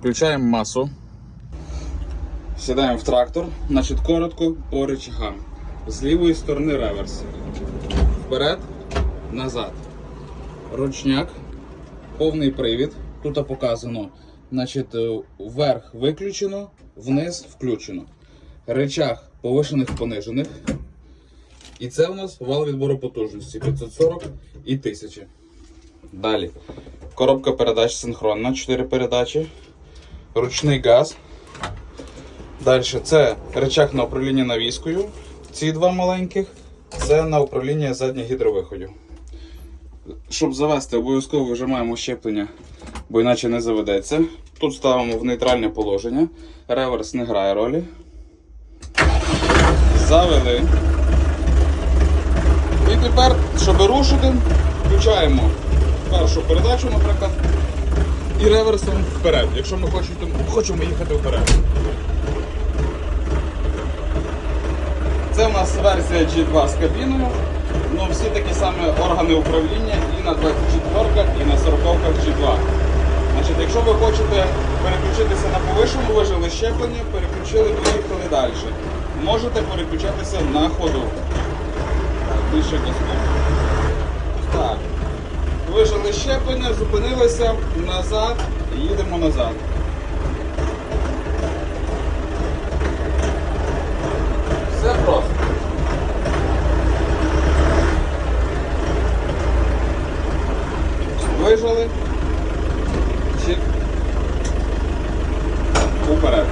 Включаємо масу. Сідаємо в трактор. Значить, коротко по речагам. З лівої сторони реверс. Вперед, назад. Ручняк, повний привід. Тут показано. Значить, е, вверх виключено, вниз включено. Речах повишених понижених. І це у нас вал відбору потужності 540 і 1000. Далі. Коробка передач синхронна, 4 передачі. Ручний газ. Далі це речах на управління навіскою. Ці два маленьких. Це на управління задніх гідровиходів. Щоб завести, обов'язково вижимаємо щеплення, бо іначе не заведеться. Тут ставимо в нейтральне положення. Реверс не грає ролі. Завели. І тепер, щоб рушити, включаємо першу передачу, наприклад, і реверсом вперед, якщо ми хочемо, хочемо їхати вперед. Це у нас версія G2 з кабіною. Ну, всі такі самі органи управління і на 24-ках, і на 40 G2. Значить, якщо ви хочете переключитися на повишену, вижили щеплення, переключили, поїхали далі. Можете переключатися на ходу. Так, більше кісток. Так вижили щеплення, зупинилися назад, їдемо назад. Все просто. Вижили. Чик. Уперед.